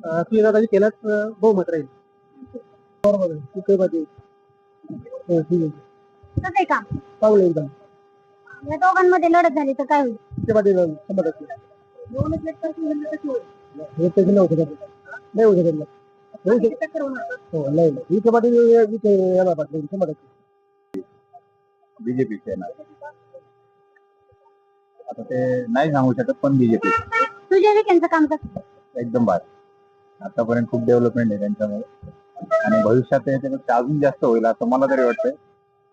सुजय दादाजी केल्याच बहुमत राहील. बरोबर आहे. सुजय पाटील हो, ठीक आहे. कसं आहे काम चांगलं एकदम. या दोघांमध्ये लढत झाली तर काय होईल? सुजय पाटील शंभर टक्के. हे त्याची नाही होऊ शकत. होऊ शकत. हो नाही नाही. विखे पाटील विखे याला पाटील शंभर टक्के. बीजेपीचे ना आता ते नाही सांगू शकत पण बीजेपी. विखेंचं काम कसं? एकदम भारी. आतापर्यंत खूप डेव्हलपमेंट आहे त्यांच्यामुळे आणि भविष्यात याच्यापेक्षा अजून जास्त होईल असं मला तरी वाटतंय.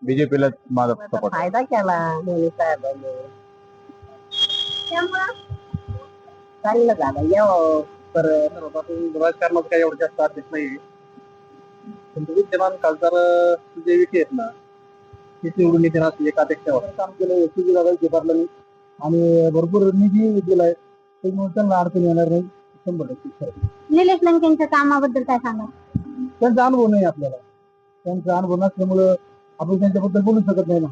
बीजेपीला माझा सपोर्ट फायदा केला मोदी साहेबांनी. त्यामुळं चांगलं झालं. यावं परत राजकारणात काही एवढं जास्त अभ्यास नाही पण विद्यमान खासदार सुजय विखे आहेत ना ते निवडून येते ना एक अपेक्षा होती काम केलं सुजय दादा पाटलांनी आणि भरपूर निधी दिलाय त्यामुळे त्यांना अडचण येणार नाही. शंभर टक्के खरं. निलेश लंकेंच्या कामाबद्दल काय सांगा त्यांचा अनुभव नाही आपल्याला त्यांचा अनुभव नसल्यामुळं आपण त्यांच्याबद्दल बोलू शकत नाही ना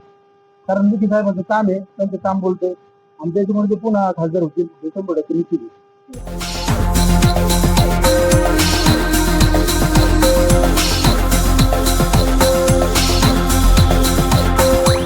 कारण विखे साहेबांचं काम आहे त्यांचं काम बोलतोय आणि त्याच्यामुळे ते पुन्हा खासदार होतील हे शंभर टक्के निश्चित आहे.